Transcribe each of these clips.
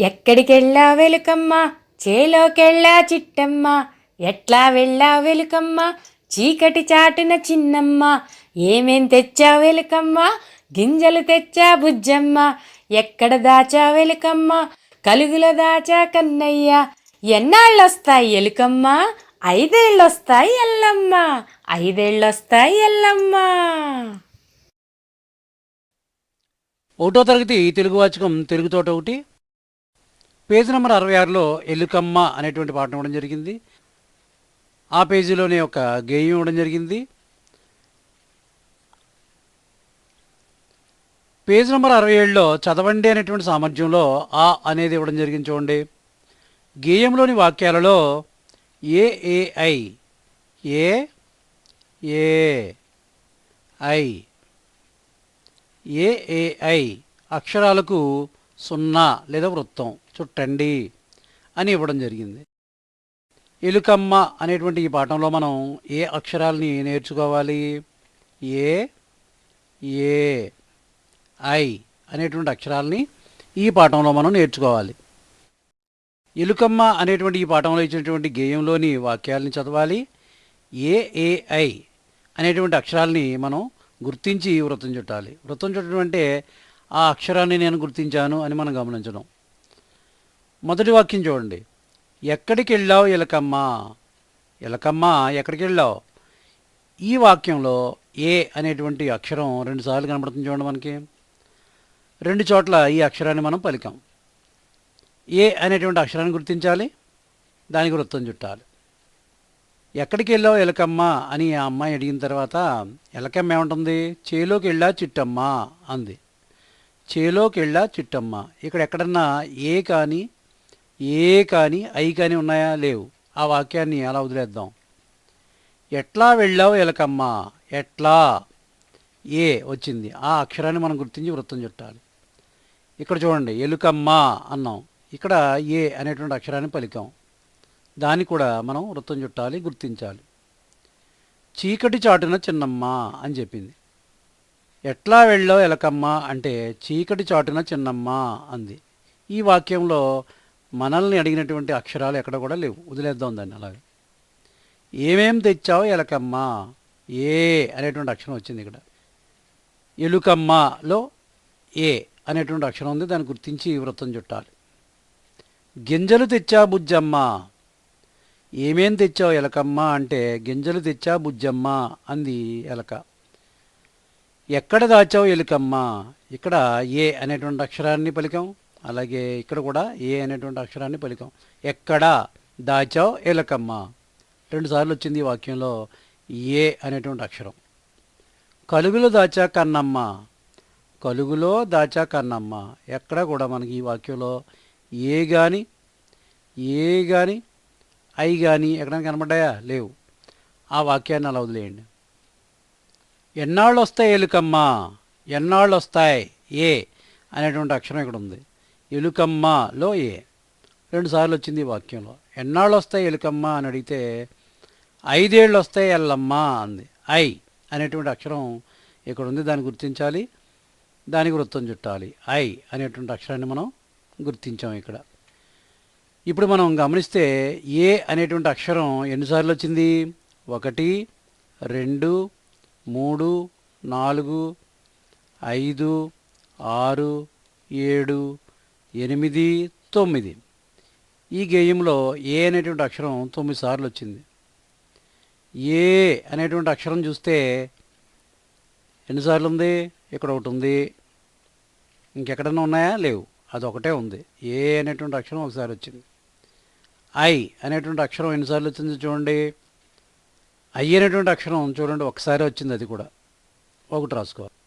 ఎక్కడికెళ్ళా వెలుకమ్మ? చేలోకెళ్ళా చిట్టమ్మ? ఎట్లా వెళ్ళా వెలుకమ్మ? చీకటి చాటున చిన్నమ్మ. ఏమేం తెచ్చా వెలుకమ్మ? గింజలు తెచ్చా బుజ్జమ్మ. ఎక్కడ దాచా వెలుకమ్మ? కలుగుల దాచా కన్నయ్య. ఎన్నాళ్ళొస్తాయి ఎలుకమ్మ? ఐదేళ్ళొస్తాయి ఎల్లమ్మ. ఐదేళ్ళొస్తాయి ఎల్లమ్మ. ఒకటో తరగతి తెలుగు వాచకం తెలుగుతోట ఒకటి. పేజ్ నెంబర్ అరవై ఆరులో ఎల్లుకమ్మ అనేటువంటి పాఠం ఇవ్వడం జరిగింది. ఆ పేజీలోనే ఒక గేయం ఇవ్వడం జరిగింది. పేజ్ నెంబర్ అరవై ఏడులో చదవండి అనేటువంటి సామర్థ్యంలో ఆ అనేది ఇవ్వడం జరిగింది చూడండి. గేయంలోని వాక్యాలలో ఏఏఐ ఏ ఏ ఐ ఏఏఐ అక్షరాలకు సున్నా లేదా వృత్తం. చుట్టండి అని ఇవ్వడం జరిగింది. ఎలుకమ్మ అనేటువంటి ఈ పాఠంలో మనం ఏ అక్షరాలని నేర్చుకోవాలి? ఏ ఏ ఐ అనేటువంటి అక్షరాలని ఈ పాఠంలో మనం నేర్చుకోవాలి. ఎలుకమ్మ అనేటువంటి ఈ పాఠంలో ఇచ్చినటువంటి గేయంలోని వాక్యాలని చదవాలి. ఏఏఐ అనేటువంటి అక్షరాలని మనం గుర్తించి వృత్తం చుట్టాలి. వృత్తం చుట్టడం అంటే ఆ అక్షరాన్ని నేను గుర్తించాను అని మనం గమనించడం. మొదటి వాక్యం చూడండి. ఎక్కడికి వెళ్ళావు ఇలకమ్మా ఇలకమ్మా ఎక్కడికి వెళ్ళావు? ఈ వాక్యంలో ఏ అనేటువంటి అక్షరం రెండుసార్లు కనబడుతుంది చూడండి మనకి. రెండు చోట్ల ఈ అక్షరాన్ని మనం పలికాం. ఏ అనేటువంటి అక్షరాన్ని గుర్తించాలి? దానికి వృత్తం చుట్టాలి. ఎక్కడికి వెళ్ళావు ఎలకమ్మ అని ఆ అమ్మాయి అడిగిన తర్వాత ఎలకమ్మ ఏమంటుంది? చేలోకి వెళ్ళా చిట్టమ్మ అంది. చేలోకి వెళ్ళా చిట్టమ్మ. ఇక్కడ ఎక్కడన్నా ఏ కానీ ఏ కానీ ఐ కానీ ఉన్నాయా? లేవు. ఆ వాక్యాన్ని అలా వదిలేద్దాం? ఎట్లా వెళ్ళావు ఎలకమ్మ? ఎట్లా? ఏ వచ్చింది. ఆ అక్షరాన్ని మనం గుర్తించి వృత్తం చుట్టాలి. ఇక్కడ చూడండి ఎలుకమ్మ అన్నాం. ఇక్కడ ఏ అనేటువంటి అక్షరాన్ని పలికాం. దాన్ని కూడా మనం వృత్తం చుట్టాలి గుర్తించాలి. చీకటి చాటున చిన్నమ్మ అని చెప్పింది. ఎట్లా వెళ్ళావు ఎలకమ్మ? అంటే చీకటి చాటున చిన్నమ్మ అంది. ఈ వాక్యంలో మనల్ని అడిగినటువంటి అక్షరాలు ఎక్కడ కూడా లేవు. వదిలేద్దాం దాన్ని అలాగే. ఏమేం తెచ్చావు ఎలకమ్మ ఏ అనేటువంటి అక్షరం వచ్చింది ఇక్కడ. ఎలుకమ్మలో ఏ అనేటువంటి అక్షరం ఉంది దాన్ని గుర్తించి వృత్తం చుట్టాలి. గింజలు తెచ్చా బుజ్జమ్మ? ఏమేం తెచ్చావు ఎలకమ్మ అంటే గింజలు తెచ్చా బుజ్జమ్మ అంది ఎలక. ఎక్కడ దాచావు ఎలుకమ్మ? ఇక్కడ ఏ అనేటువంటి అక్షరాన్ని పలికాం? అలాగే ఇక్కడ కూడా ఏ అనేటువంటి అక్షరాన్ని పలికాం. ఎక్కడ దాచావు ఎలకమ్మ. రెండుసార్లు వచ్చింది ఈ వాక్యంలో ఏ అనేటువంటి అక్షరం. కలుగులో దాచా కన్నమ్మ. కలుగులో దాచా కన్నమ్మ. ఎక్కడ కూడా మనకి ఈ వాక్యంలో ఏ కానీ ఏ కానీ ఐ కానీ ఎక్కడైనా కనబడ్డాయా? లేవు. ఆ వాక్యాన్ని అలా వదిలేయండి. ఎన్నాళ్ళు వస్తాయి ఎలుకమ్మ? ఎన్నాళ్ళు వస్తాయి ఏ అనేటువంటి అక్షరం ఇక్కడ ఉంది. ఎలుకమ్మలో ఏ? రెండుసార్లు వచ్చింది ఈ వాక్యంలో. ఎన్నాళ్ళు వస్తాయి ఎలుకమ్మ అని అడిగితే ఐదేళ్ళు వస్తాయి ఎల్లమ్మ అంది. ఐ అనేటువంటి అక్షరం ఇక్కడ ఉంది దాన్ని గుర్తించాలి. దానికి వృత్తం చుట్టాలి. ఐ అనేటువంటి అక్షరాన్ని మనం గుర్తించాం ఇక్కడ. ఇప్పుడు మనం గమనిస్తే ఏ అనేటువంటి అక్షరం ఎన్నిసార్లు వచ్చింది? ఒకటి రెండు మూడు నాలుగు ఐదు ఆరు ఏడు ఎనిమిది తొమ్మిది. ఈ గేయంలో ఏ అనేటువంటి అక్షరం తొమ్మిది సార్లు వచ్చింది? ఏ అనేటువంటి అక్షరం చూస్తే ఎన్నిసార్లు ఉంది? ఇక్కడ ఒకటి ఉంది. ఇంకెక్కడన్నా ఉన్నాయా? లేవు. అది ఒకటే ఉంది. ఏ అనేటువంటి అక్షరం ఒకసారి వచ్చింది? ఐ అనేటువంటి అక్షరం ఎన్నిసార్లు వచ్చింది చూడండి? ఐ అనేటువంటి అక్షరం చూడండి ఒకసారి వచ్చింది అది కూడా. ఒకటి రాసుకోవాలి.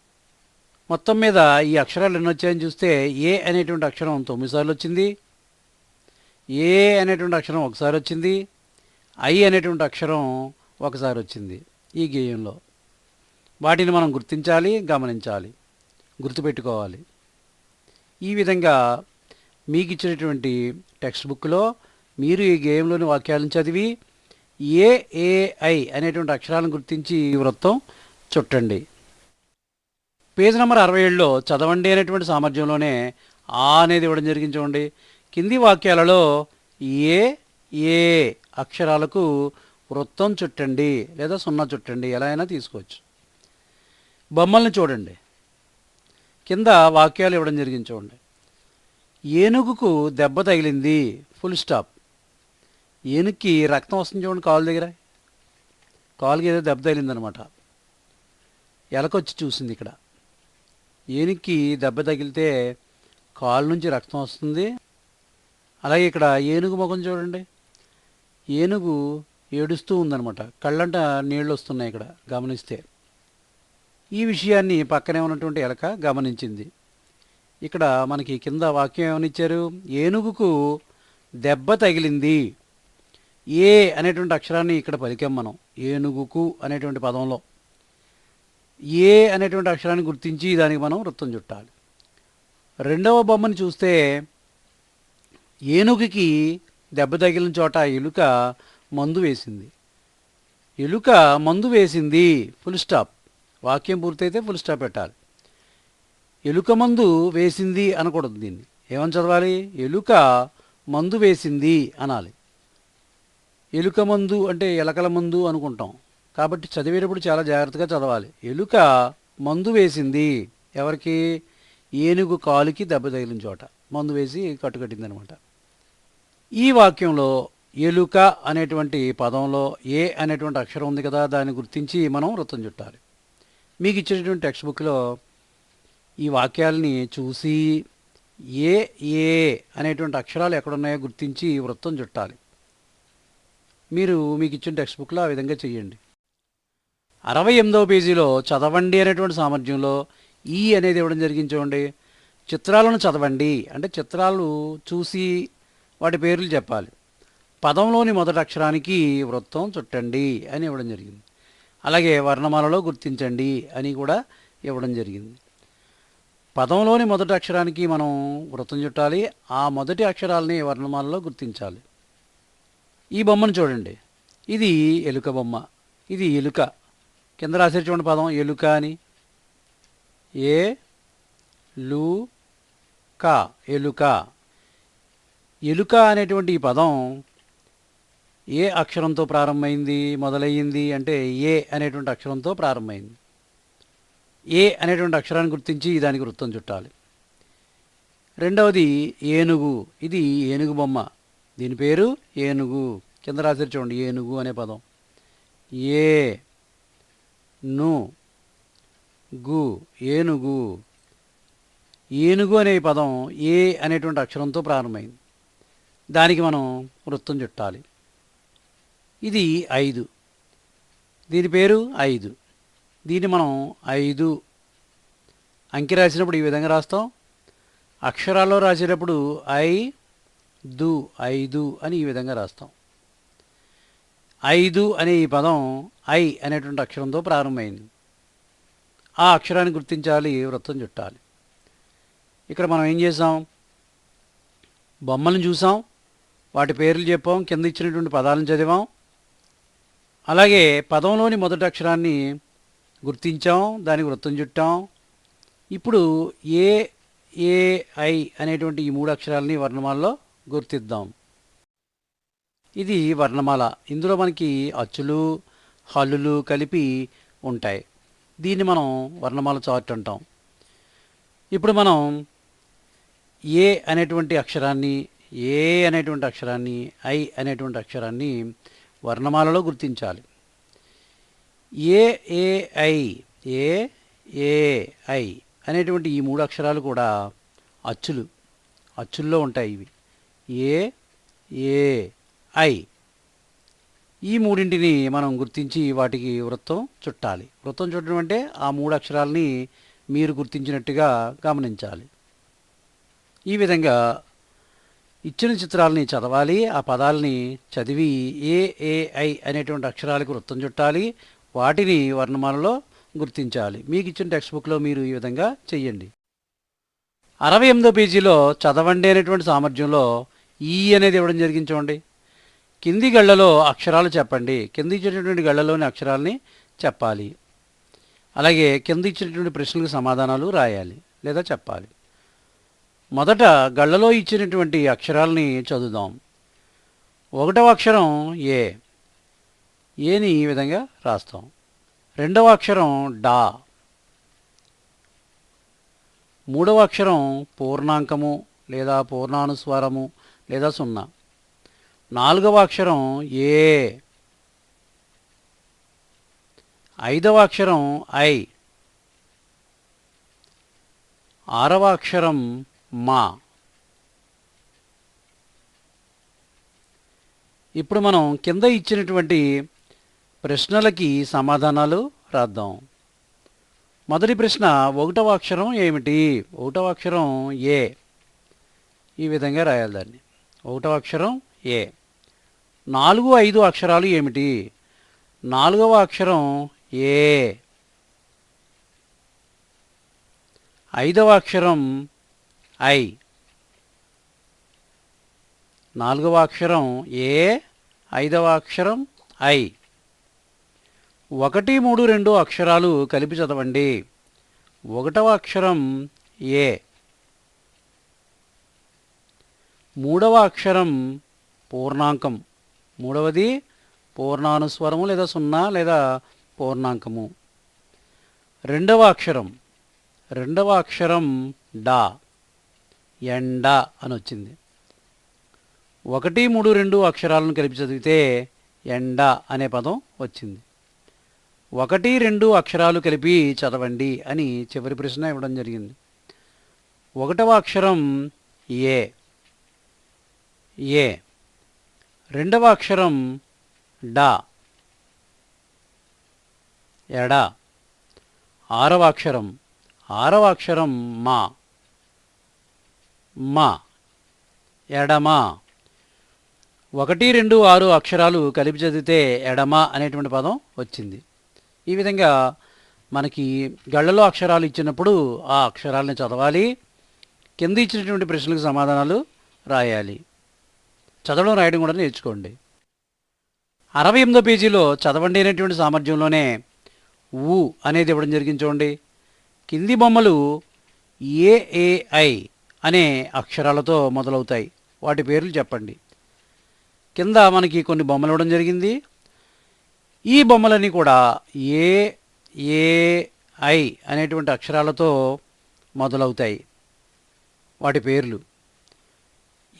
మొత్తం మీద ఈ అక్షరాలు ఎన్ని వచ్చాయని చూస్తే ఏ అనేటువంటి అక్షరం తొమ్మిది సార్లు వచ్చింది ఏ అనేటువంటి అక్షరం ఒకసారి వచ్చింది ఐ అనేటువంటి అక్షరం ఒకసారి వచ్చింది ఈ గేయంలో. వాటిని మనం గుర్తించాలి గమనించాలి గుర్తుపెట్టుకోవాలి. ఈ విధంగా మీకు ఇచ్చినటువంటి టెక్స్ట్ బుక్లో మీరు ఈ గేమ్లోని వాక్యాలను చదివి ఏఏఐ అనేటువంటి అక్షరాలను గుర్తించి ఈ వృత్తం చుట్టండి. పేజ్ నెంబర్ అరవై ఏడులో చదవండి అనేటువంటి సామర్థ్యంలోనే ఆ అనేది ఇవ్వడం జరిగింది చూడండి. కింది వాక్యాలలో ఏ ఏ అక్షరాలకు వృత్తం చుట్టండి లేదా సున్నా చుట్టండి ఎలా అయినా తీసుకోవచ్చు. బొమ్మల్ని చూడండి. కింద వాక్యాలు ఇవ్వడం జరిగింది చూడండి. ఏనుగుకు దెబ్బ తగిలింది ఫుల్ స్టాప్. ఏనుగుకి రక్తం వస్తుంది చూడండి కాలు దగ్గర. కాలుకి ఏదో దెబ్బ తగిలిందనమాట. ఎలకొచ్చి చూసింది ఇక్కడ. ఏనుగుకి దెబ్బ తగిలితే కాలు నుంచి రక్తం వస్తుంది. అలాగే ఇక్కడ ఏనుగు ముఖం చూడండి. ఏనుగు ఏడుస్తూ ఉందనమాట కళ్ళంట నీళ్ళు వస్తున్నాయి ఇక్కడ గమనిస్తే. ఈ విషయాన్ని పక్కనే ఉన్నటువంటి ఎలక గమనించింది. ఇక్కడ మనకి కింద వాక్యం ఏమనిచ్చారు? ఏనుగుకు దెబ్బ తగిలింది. ఏ అనేటువంటి అక్షరాన్ని ఇక్కడ పలికాం మనం. ఏనుగుకు అనేటువంటి పదంలో. ఏ అనేటువంటి అక్షరాన్ని గుర్తించి దానికి మనం వృత్తం చుట్టాలి. రెండవ బొమ్మని చూస్తే ఏనుగుకి దెబ్బ తగిలిన చోట ఎలుక మందు వేసింది. ఎలుక మందు వేసింది. ఫుల్ స్టాప్ వాక్యం పూర్తయితే ఫుల్ స్టాప్ పెట్టాలి. ఎలుక మందు వేసింది అనకూడదు దీన్ని. ఏమని చదవాలి? ఎలుక మందు వేసింది అనాలి. ఎలుక మందు అంటే ఎలకల మందు అనుకుంటాం. కాబట్టి చదివేటప్పుడు చాలా జాగ్రత్తగా చదవాలి. ఎలుక మందు వేసింది. ఎవరికి? ఏనుగు కాలుకి దెబ్బ తగిలిన చోట. మందు వేసి కట్టుకట్టిందనమాట. ఈ వాక్యంలో ఎలుక అనేటువంటి పదంలో ఏ అనేటువంటి అక్షరం ఉంది కదా దాన్ని గుర్తించి మనం వృత్తం చుట్టాలి. మీకు ఇచ్చినటువంటి టెక్స్ట్ బుక్లో ఈ వాక్యాలని చూసి ఏ ఏ అనేటువంటి అక్షరాలు ఎక్కడున్నాయో గుర్తించి వృత్తం చుట్టాలి. మీరు మీకు ఇచ్చిన టెక్స్ట్ బుక్లో ఆ విధంగా చేయండి అరవై ఎనిమిదవ పేజీలో చదవండి అనేటువంటి సామర్థ్యంలో ఈ అనేది ఇవ్వడం జరిగింది చూడండి. చిత్రాలను చదవండి. అంటే చిత్రాలు చూసి వాటి పేర్లు చెప్పాలి. పదంలోని మొదటి అక్షరానికి వృత్తం చుట్టండి అని ఇవ్వడం జరిగింది. అలాగే వర్ణమాలలో గుర్తించండి అని కూడా ఇవ్వడం జరిగింది. పదంలోని మొదటి అక్షరానికి మనం వృత్తం చుట్టాలి. ఆ మొదటి అక్షరాలని వర్ణమాలలో గుర్తించాలి. ఈ బొమ్మను చూడండి. ఇది ఎలుక బొమ్మ. ఇది ఎలుక. కింద రాసే చూడండి పదం. ఎలుక అని. ఏ లు కా. ఎలుక. ఎలుక అనేటువంటి ఈ పదం ఏ అక్షరంతో ప్రారంభమైంది మొదలయ్యింది అంటే ఏ అనేటువంటి అక్షరంతో ప్రారంభమైంది. ఏ అనేటువంటి అక్షరాన్ని గుర్తించి దానికి వృత్తం చుట్టాలి. రెండవది ఏనుగు. ఇది ఏనుగు బొమ్మ. దీని పేరు ఏనుగు. కింద రాశారు చూడండి. ఏనుగు అనే పదం. ఏ ను. గు ఏనుగు. ఏనుగు అనే ఈ పదం ఏ అనేటువంటి అక్షరంతో ప్రారంభమైంది. దానికి మనం వృత్తం చుట్టాలి. ఇది ఐదు. దీని పేరు ఐదు. దీన్ని మనం ఐదు అంకి రాసినప్పుడు ఈ విధంగా రాస్తాం. అక్షరాల్లో రాసేటప్పుడు ఐ దు ఐదు అని ఈ విధంగా రాస్తాం. ఐదు అనే ఈ పదం ఐ అనేటువంటి అక్షరంతో ప్రారంభమైంది. ఆ అక్షరాన్ని గుర్తించాలి వృత్తం చుట్టాలి. ఇక్కడ మనం ఏం చేసాం బొమ్మలను చూసాం వాటి పేర్లు చెప్పాం కింద ఇచ్చినటువంటి పదాలను చదివాం. అలాగే పదంలోని మొదటి అక్షరాన్ని గుర్తించాం దానికి వృత్తం చుట్టాం. ఇప్పుడు ఏ ఏ ఐ అనేటువంటి ఈ మూడు అక్షరాలని వర్ణమాలలో గుర్తిద్దాం. ఇది వర్ణమాల. ఇందులో మనకి అచ్చులు హల్లులు కలిపి ఉంటాయి. దీన్ని మనం వర్ణమాల చార్ట్ అంటాం. ఇప్పుడు మనం ఏ అనేటువంటి అక్షరాన్ని ఏ అనేటువంటి అక్షరాన్ని ఐ అనేటువంటి అక్షరాన్ని వర్ణమాలలో గుర్తించాలి. ఏ ఏ ఐ ఏ ఏ ఐ అనేటువంటి ఈ మూడు అక్షరాలు కూడా అచ్చులు. అచ్చుల్లో ఉంటాయి ఇవి. ఏ ఏ ఐ. ఈ మూడింటిని మనం గుర్తించి వాటికి వృత్తం చుట్టాలి. వృత్తం చుట్టడం అంటే ఆ మూడు అక్షరాలని మీరు గుర్తించినట్టుగా గమనించాలి. ఈ విధంగా ఇచ్చిన చిత్రాలని చదవాలి ఆ పదాలని చదివి ఏఏఐ అనేటువంటి అక్షరాలకు వృత్తం చుట్టాలి వాటిని వర్ణమాలలో గుర్తించాలి. మీకు ఇచ్చిన టెక్స్ట్ బుక్లో మీరు ఈ విధంగా చెయ్యండి. అరవై ఎనిమిదో పేజీలో చదవండి అనేటువంటి సామర్థ్యంలో ఈ అనేది ఇవ్వడం జరిగింది చూడండి. కింది గళ్ళలో అక్షరాలు చెప్పండి. కింది ఇచ్చినటువంటి గళ్ళలోని అక్షరాలని చెప్పాలి. అలాగే కింద ఇచ్చినటువంటి ప్రశ్నలకు సమాధానాలు రాయాలి లేదా చెప్పాలి. మొదట గళ్ళలో ఇచ్చినటువంటి అక్షరాలని చదువుదాం. ఒకటవ అక్షరం ఏ? ఏని ఈ విధంగా రాస్తాం. రెండవ అక్షరం డా. మూడవ అక్షరం పూర్ణాంకము లేదా పూర్ణానుస్వరము లేదా సున్నా. నాలుగవ అక్షరం ఏ. ఐదవ అక్షరం ఐ. ఆరవ అక్షరం మా. ఇప్పుడు మనం కింద ఇచ్చినటువంటి ప్రశ్నలకి సమాధానాలు రాద్దాం. మొదటి ప్రశ్న ఒకటవ అక్షరం ఏమిటి? ఒకటవ అక్షరం ఏ. ఈ విధంగా రాయాలి దాన్ని. ఒకటవ అక్షరం ఏ. నాలుగు ఐదు అక్షరాలు ఏమిటి? నాలుగవ అక్షరం ఏ? ఐదవ అక్షరం ఐ. నాలుగవ అక్షరం ఏ? ఐదవ అక్షరం ఐ. ఒకటి మూడు రెండు అక్షరాలు కలిపి చదవండి. ఒకటవ అక్షరం ఏ? మూడవ అక్షరం పూర్ణాంకం. మూడవది పూర్ణానుస్వరము లేదా సున్నా లేదా పూర్ణాంకము. రెండవ అక్షరం రెండవ అక్షరం డా ఎండ అని వచ్చింది. ఒకటి మూడు రెండు అక్షరాలను కలిపి చదివితే ఎండ అనే పదం వచ్చింది. ఒకటి రెండు అక్షరాలు కలిపి చదవండి అని చివరి ప్రశ్న ఇవ్వడం జరిగింది. ఒకటవ అక్షరం ఏ ఏ. రెండవ అక్షరం డా. ఎడ. ఆరవ అక్షరం ఆరవ అక్షరం మా. మా. ఎడమా. ఒకటి రెండు ఆరు అక్షరాలు కలిపి చదివితే ఎడమ అనేటువంటి పదం వచ్చింది. ఈ విధంగా మనకి గళ్ళలో అక్షరాలు ఇచ్చినప్పుడు ఆ అక్షరాలని చదవాలి. కింద ఇచ్చినటువంటి ప్రశ్నలకు సమాధానాలు రాయాలి. చదవడం రాయడం కూడా నేర్చుకోండి. అరవై ఎనిమిదో పేజీలో చదవండి అనేటువంటి సామర్థ్యంలోనే ఊ అనేది ఇవ్వడం జరిగింది చూడండి. కింది బొమ్మలు ఏఏఐ అనే అక్షరాలతో మొదలవుతాయి. వాటి పేర్లు చెప్పండి. కింద మనకి కొన్ని బొమ్మలు ఇవ్వడం జరిగింది. ఈ బొమ్మలన్నీ కూడా ఏ అనేటువంటి అక్షరాలతో మొదలవుతాయి. వాటి పేర్లు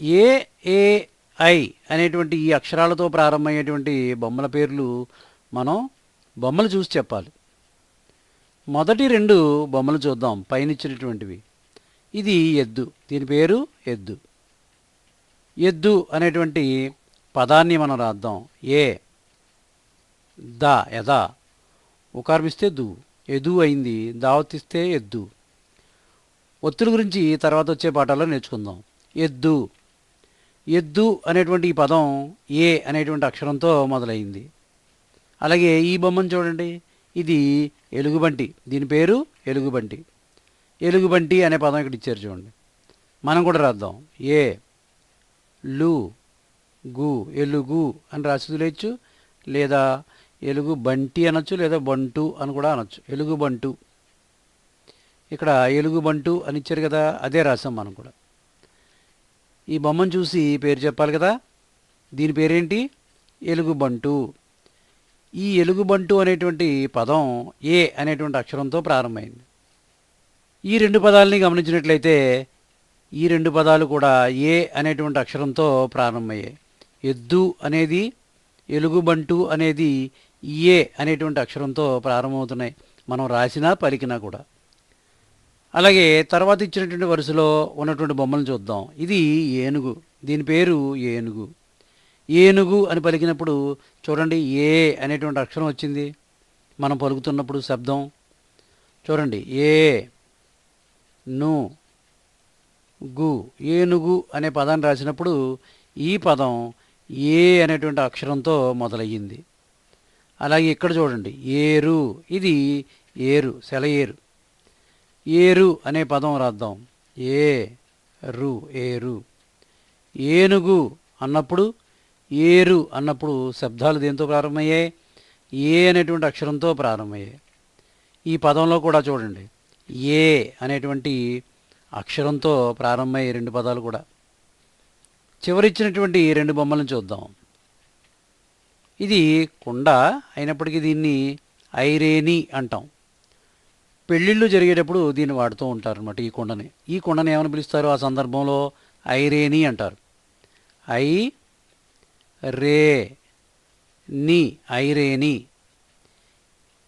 ఏఏ ఐ అనేటువంటి ఈ అక్షరాలతో ప్రారంభమయ్యేటువంటి బొమ్మల పేర్లు మనం బొమ్మలు చూసి చెప్పాలి. మొదటి రెండు బొమ్మలు చూద్దాం పైన ఇచ్చినటువంటివి ఇది ఎద్దు దీని పేరు ఎద్దు. ఎద్దు అనేటువంటి పదాన్ని మనం రాద్దాం. ఏ ద యదా. ఉకారమిస్తే దు ఎదు అయింది దావతిస్తే ఎద్దు. ఒత్తుల గురించి తర్వాత వచ్చే పాఠాల్లో నేర్చుకుందాం. ఎద్దు. ఎద్దు అనేటువంటి ఈ పదం ఏ అనేటువంటి అక్షరంతో మొదలైంది. అలాగే ఈ బొమ్మను చూడండి. ఇది ఎలుగుబంటి. దీని పేరు ఎలుగుబంటి. ఎలుగుబంటి అనే పదం ఇక్కడ ఇచ్చారు చూడండి. మనం కూడా రాద్దాం. ఏ లు గు ఎలుగు అని రాసి తెలియచ్చు లేదా ఎలుగు బంటి అనొచ్చు లేదా బంటు అని కూడా అనొచ్చు. ఎలుగు బంటు ఇక్కడ ఎలుగు బంటు అని ఇచ్చారు కదా అదే రాసాం మనం కూడా. ఈ బొమ్మను చూసి పేరు చెప్పాలి కదా? దీని పేరేంటి? ఎలుగుబంటు. ఈ ఎలుగుబంటు అనేటువంటి పదం ఏ అనేటువంటి అక్షరంతో ప్రారంభమైంది. ఈ రెండు పదాలని గమనించినట్లయితే ఈ రెండు పదాలు కూడా ఏ అనేటువంటి అక్షరంతో ప్రారంభమయ్యాయి. ఎద్దు అనేది ఎలుగుబంటు అనేది ఏ అనేటువంటి అక్షరంతో ప్రారంభమవుతున్నాయి. మనం రాసినా పలికినా కూడా. అలాగే తర్వాత ఇచ్చినటువంటి వరుసలో ఉన్నటువంటి బొమ్మలను చూద్దాం. ఇది ఏనుగు. దీని పేరు ఏనుగు. ఏనుగు అని పలికినప్పుడు చూడండి ఏ అనేటువంటి అక్షరం వచ్చింది? మనం పలుకుతున్నప్పుడు శబ్దం. చూడండి ఏ ను గు. ఏనుగు అనే పదాన్ని రాసినప్పుడు ఈ పదం ఏ అనేటువంటి అక్షరంతో మొదలయ్యింది. అలాగే ఇక్కడ చూడండి ఏరు. ఇది ఏరు సెలయేరు. ఏరు అనే పదం రాద్దాం. ఏ రు ఏరు. ఏనుగు అన్నప్పుడు ఏరు అన్నప్పుడు శబ్దాలు దేంతో ప్రారంభమయ్యాయి? ఏ అనేటువంటి అక్షరంతో ప్రారంభమయ్యాయి. ఈ పదంలో కూడా చూడండి. ఏ అనేటువంటి అక్షరంతో ప్రారంభమయ్యే రెండు పదాలు కూడా. చివరిచ్చినటువంటి ఈ రెండు బొమ్మలను చూద్దాం. ఇది కుండ అయినప్పటికీ దీన్ని ఐరేని అంటాం. పెళ్ళిళ్ళు జరిగేటప్పుడు దీన్ని వాడుతూ ఉంటారు అన్నమాట ఈ కుండని. ఈ కుండని ఏమని పిలుస్తారు? ఆ సందర్భంలో ఐరేని అంటారు. ఐ రే ని ఐరేని.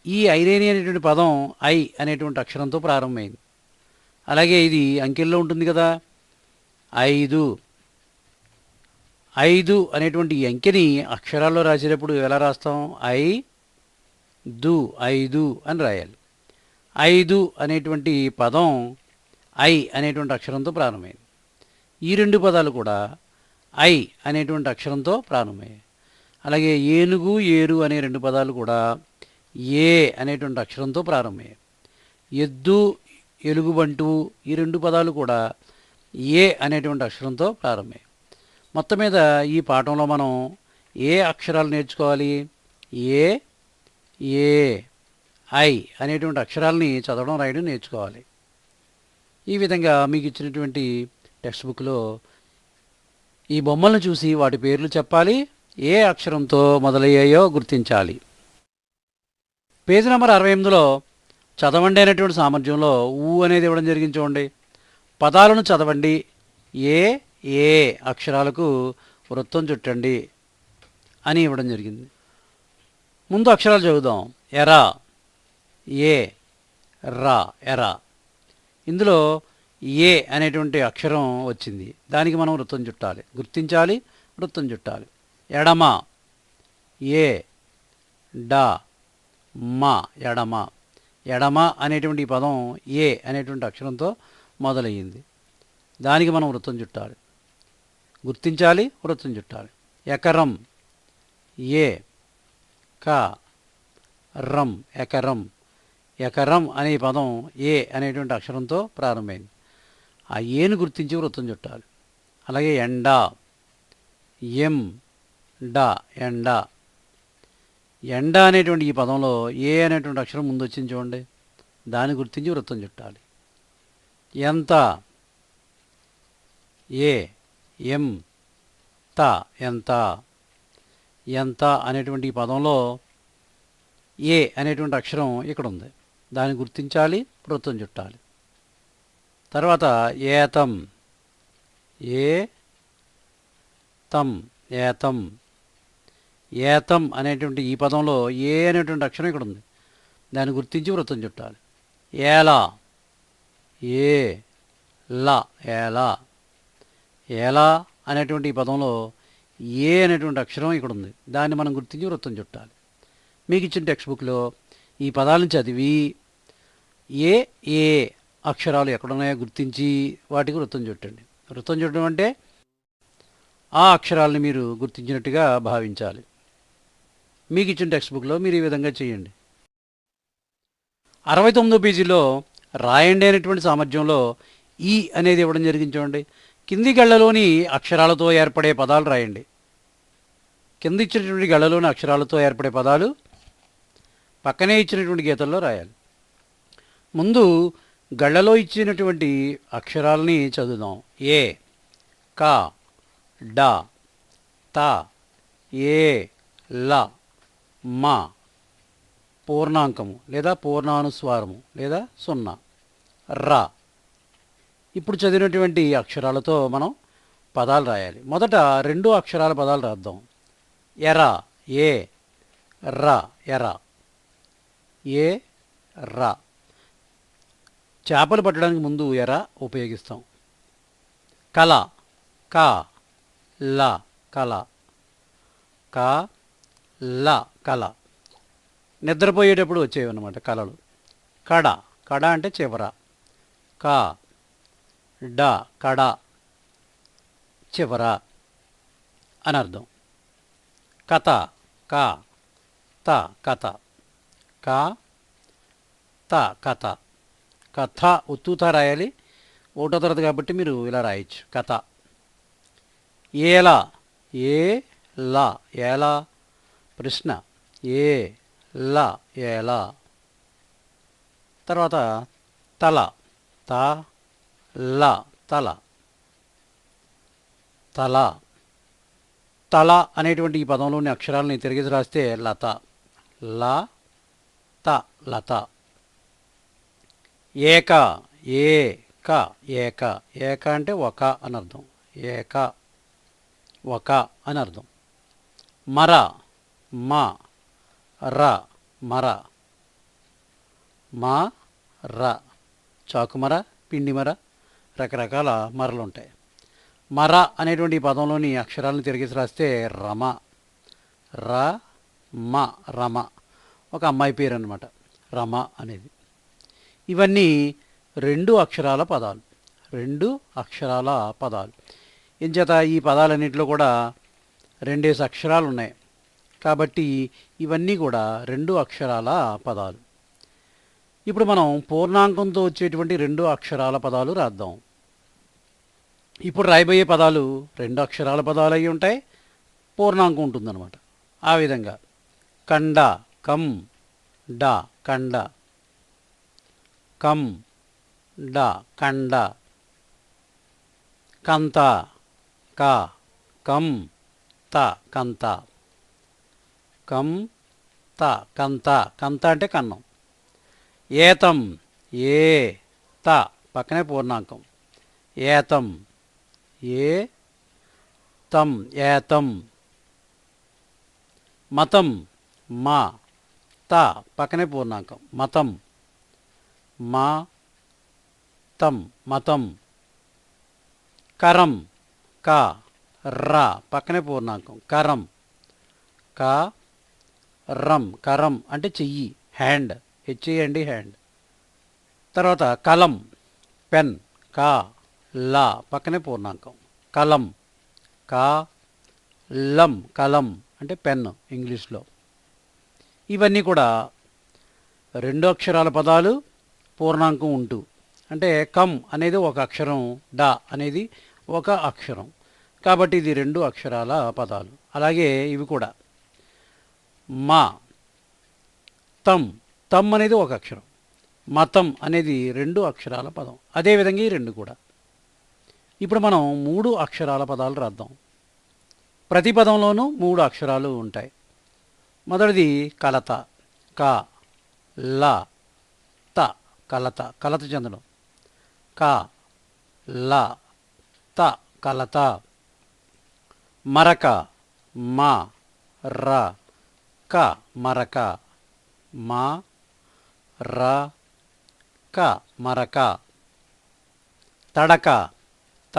ఈ ఐరేని అనేటువంటి పదం ఐ అనేటువంటి అక్షరంతో ప్రారంభమైంది. అలాగే ఇది అంకెల్లో ఉంటుంది కదా. ఐదు. ఐదు అనేటువంటి ఈ అంకెని అక్షరాల్లో రాసేటప్పుడు ఎలా రాస్తాం? ఐ దు ఐదు అని రాయాలి. ఐదు అనేటువంటి పదం ఐ అనేటువంటి అక్షరంతో ప్రారంభమైంది. ఈ రెండు పదాలు కూడా ఐ అనేటువంటి అక్షరంతో ప్రారంభమయ్యాయి. అలాగే ఏనుగు ఏరు అనే రెండు పదాలు కూడా ఏ అనేటువంటి అక్షరంతో ప్రారంభమయ్యాయి. ఎద్దు ఎలుగుబంటు ఈ రెండు పదాలు కూడా ఏ అనేటువంటి అక్షరంతో ప్రారంభమయ్యాయి. మొత్తం మీద ఈ పాఠంలో మనం ఏ అక్షరాలు నేర్చుకోవాలి? ఏ ఏ. ఐ అనేటువంటి అక్షరాలని చదవడం రాయడం నేర్చుకోవాలి. ఈ విధంగా మీకు ఇచ్చినటువంటి టెక్స్ట్ బుక్లో ఈ బొమ్మలను చూసి వాటి పేర్లు చెప్పాలి ఏ అక్షరంతో మొదలయ్యాయో గుర్తించాలి. పేజీ నెంబర్ అరవై ఎనిమిదిలో చదవండి అనేటువంటి సామర్థ్యంలో ఊ అనేది ఇవ్వడం జరిగింది చూడండి. పదాలను చదవండి. ఏ ఏ అక్షరాలకు వృత్తం చుట్టండి అని ఇవ్వడం జరిగింది. ముందు అక్షరాలు చదువుదాం. ఎరా. ఏ రా ఎరా. ఇందులో ఏ అనేటువంటి అక్షరం వచ్చింది. దానికి మనం వృత్తం చుట్టాలి. గుర్తించాలి వృత్తం చుట్టాలి. ఎడమ ఏ డా మా ఎడమ. ఎడమ అనేటువంటి పదం ఏ అనేటువంటి అక్షరంతో మొదలయ్యింది. దానికి మనం వృత్తం చుట్టాలి. గుర్తించాలి వృత్తం చుట్టాలి. ఎకరం ఏ క రం ఎకరం. ఎకరం అనే పదం ఏ అనేటువంటి అక్షరంతో ప్రారంభమైంది. ఆ ఏను గుర్తించి వృత్తం చుట్టాలి. అలాగే ఎండ ఎం డ ఎండ. ఎండ అనేటువంటి ఈ పదంలో ఏ అనేటువంటి అక్షరం ముందు వచ్చింది చూడండి. దాన్ని గుర్తించి వృత్తం చుట్టాలి. ఎంత ఏ ఎం త ఎంత. ఎంత అనేటువంటి ఈ పదంలో ఏ అనేటువంటి అక్షరం ఇక్కడ ఉంది దాన్ని గుర్తించాలి వృత్తం చుట్టాలి. తర్వాత ఏతం. ఏ తం ఏతం. ఏతం అనేటువంటి ఈ పదంలో ఏ అనేటువంటి అక్షరం ఇక్కడ ఉంది. దాన్ని గుర్తించి వృత్తం చుట్టాలి. ఏలా. ఏ లా. ఏలా. ఏలా అనేటువంటి ఈ పదంలో ఏ అనేటువంటి అక్షరం ఇక్కడ ఉంది. దాన్ని మనం గుర్తించి వృత్తం చుట్టాలి. మీకు ఇచ్చిన టెక్స్ట్ బుక్లో ఈ పదాలను చదివి ఏ ఏ అక్షరాలు ఎక్కడున్నాయో గుర్తించి వాటికి వృత్తం చుట్టండి. వృత్తం చుట్టడం అంటే ఆ అక్షరాలను మీరు గుర్తించినట్టుగా భావించాలి. మీకు ఇచ్చిన టెక్స్ట్ బుక్లో మీరు ఈ విధంగా చేయండి. అరవై తొమ్మిదో పేజీలో రాయండి అనేటువంటి సామర్థ్యంలో ఈ అనేది ఇవ్వడం జరిగింది చూడండి. కింది గళ్ళలోని అక్షరాలతో ఏర్పడే పదాలు రాయండి. కింద ఇచ్చినటువంటి గళ్ళలోని అక్షరాలతో ఏర్పడే పదాలు పక్కనే ఇచ్చినటువంటి గీతల్లో రాయాలి. ముందు గళ్ళలో ఇచ్చినటువంటి అక్షరాలని చదువుదాం. ఏ క డ త ఏ ల మ పూర్ణాంకము లేదా పూర్ణానుస్వారము లేదా సున్నా. ర. ఇప్పుడు చదివినటువంటి అక్షరాలతో మనం పదాలు రాయాలి. మొదట రెండు అక్షరాల పదాలు రాద్దాం. ఎర ఏ ర ఎర. ఏ ర. చేపలు పట్టడానికి ముందు ఎర ఉపయోగిస్తాం. కళ. క. ల. కళ. క. ల. కళ. నిద్రపోయేటప్పుడు వచ్చేవి అన్నమాట కళలు. కడ. కడ అంటే చివర. క. డ. కడ. చివర అని అర్థం. కథ. క. త. కథ. క. త. కథ. కథ ఉత్తుత రాయాలి. ఒకటో తరగతి కాబట్టి మీరు ఇలా రాయొచ్చు. కథ. ఏలా. ఏ లా ఏలా. ప్రశ్న. ఏ లా ఏలా. తర్వాత తల. త. ల. తల. తల. తల అనేటువంటి ఈ పదంలోని అక్షరాలని తిరిగి రాస్తే లత. ల. త. లత. ఏక ఏ క ఏక. ఏక అంటే ఒక అని అర్థం. ఏక ఒక అని అర్థం. మర మ ర మర. మా ర. చాకుమర పిండి మర రకరకాల మరలు ఉంటాయి. మర అనేటువంటి పదంలోని అక్షరాలను తిరిగేసి రాస్తే రమ. ర మ రమ. ఒక అమ్మాయి పేరు అనమాట రమ అనేది. ఇవన్నీ రెండు అక్షరాల పదాలు. రెండు అక్షరాల పదాలు. ఇంచేత ఈ పదాలన్నింటిలో కూడా రెండేసి అక్షరాలు ఉన్నాయి. కాబట్టి ఇవన్నీ కూడా రెండు అక్షరాల పదాలు. ఇప్పుడు మనం పూర్ణాంకంతో వచ్చేటువంటి రెండు అక్షరాల పదాలు రాద్దాం. ఇప్పుడు రాయబోయే పదాలు రెండు అక్షరాల పదాలు అయి ఉంటాయి. పూర్ణాంకం ఉంటుందన్నమాట. ఆ విధంగా. కండ కం డ కండ. కం డ కండ. కంత క కం త కంత. కం త కంత. కంత అంటే కన్నం. ఏతం ఏ త. పక్కనే పూర్ణాంకం. ఏతం ఏ తం ఏతం. మతం మా త. పక్కనే పూర్ణాంకం. మతం మా తం మతం కరం క ర పక్కనే పూర్ణాంకం కరం క రం కరం అంటే చెయ్యి హ్యాండ్ హెచ్ఏఎండి హ్యాండ్. తర్వాత కలం పెన్ కా లా పక్కనే పూర్ణాంకం కలం కా లం కలం అంటే పెన్ ఇంగ్లీష్లో. ఇవన్నీ కూడా రెండు అక్షరాల పదాలు పూర్ణాంకం ఉంటూ. అంటే కమ్ అనేది ఒక అక్షరం డా అనేది ఒక అక్షరం. కాబట్టి ఇది రెండు అక్షరాల పదాలు. అలాగే ఇవి కూడా. మా తమ్ తమ్ అనేది ఒక అక్షరం. మతం అనేది రెండు అక్షరాల పదం. అదేవిధంగా ఈ రెండు కూడా. ఇప్పుడు మనం మూడు అక్షరాల పదాలు రాద్దాం. ప్రతి పదంలోనూ మూడు అక్షరాలు ఉంటాయి. మొదటిది కలత. క ల. కలత కలత చెందడం క ల త కలత. మరక మా ర క మరక. మా ర క మరక. తడక త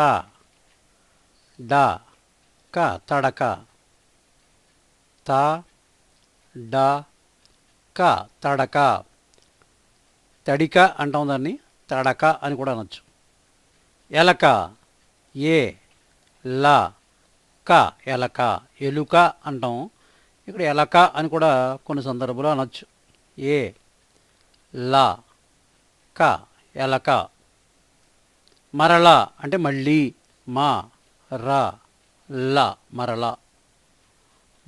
డ క తడక. త డ క తడక. తడిక అంటాం దాన్ని తడక అని కూడా అనొచ్చు. ఎలక ఏ ల క ఎలక ఎలుక అంటాం. ఇక్కడ ఎలక అని కూడా కొన్ని సందర్భాలు అనొచ్చు. ఏ ల క ఎలక. మరల అంటే మళ్ళీ మా ర ల మరల.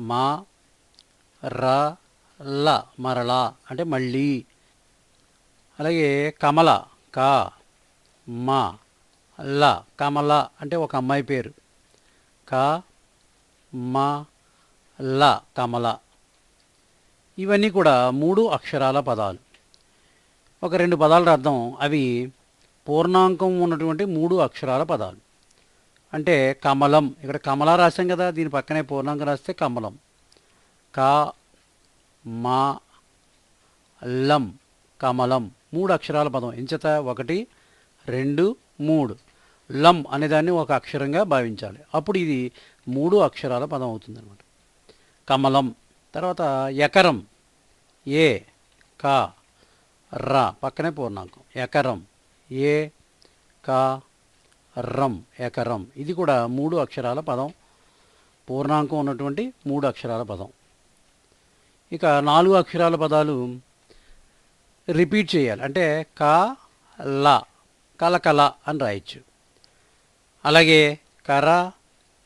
మా ర ల మరల అంటే మళ్ళీ. అలాగే కమల క మా ల కమల అంటే ఒక అమ్మాయి పేరు. క మా ల కమల. ఇవన్నీ కూడా మూడు అక్షరాల పదాలు. ఒక రెండు పదాలు అర్థం అవి పూర్ణాంకం ఉన్నటువంటి మూడు అక్షరాల పదాలు. అంటే కమలం. ఇక్కడ కమల రాశాం కదా దీని పక్కనే పూర్ణాంకం రాస్తే కమలం. క మా లం కమలం. మూడు అక్షరాల పదం. ఎంచేత ఒకటి రెండు మూడు. లం అనేదాన్ని ఒక అక్షరంగా భావించాలి. అప్పుడు ఇది మూడు అక్షరాల పదం అవుతుంది అనమాట కమలం. తర్వాత ఎకరం. ఏ క ర. పక్కనే పూర్ణాంకం. ఎకరం. ఏ క రం. ఎకరం. ఇది కూడా మూడు అక్షరాల పదం. పూర్ణాంకం ఉన్నటువంటి మూడు అక్షరాల పదం. ఇక నాలుగు అక్షరాల పదాలు రిపీట్ చేయాలి. అంటే క ల కలకల అని రాయొచ్చు. అలాగే కర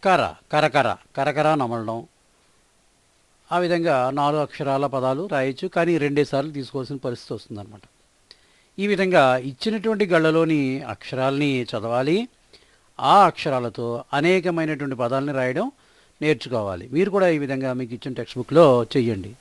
కర కరకర కరకర నమలడం ఆ విధంగా నాలుగు అక్షరాల పదాలు రాయొచ్చు. కానీ రెండేసార్లు తీసుకోవాల్సిన పరిస్థితి వస్తుందన్నమాట. ఈ విధంగా ఇచ్చినటువంటి గళ్ళలోని అక్షరాల్ని చదవాలి. ఆ అక్షరాలతో అనేకమైనటువంటి పదాలని రాయడం నేర్చుకోవాలి. మీరు కూడా ఈ విధంగా మీకు ఇచ్చిన టెక్స్ట్ బుక్లో చెయ్యండి.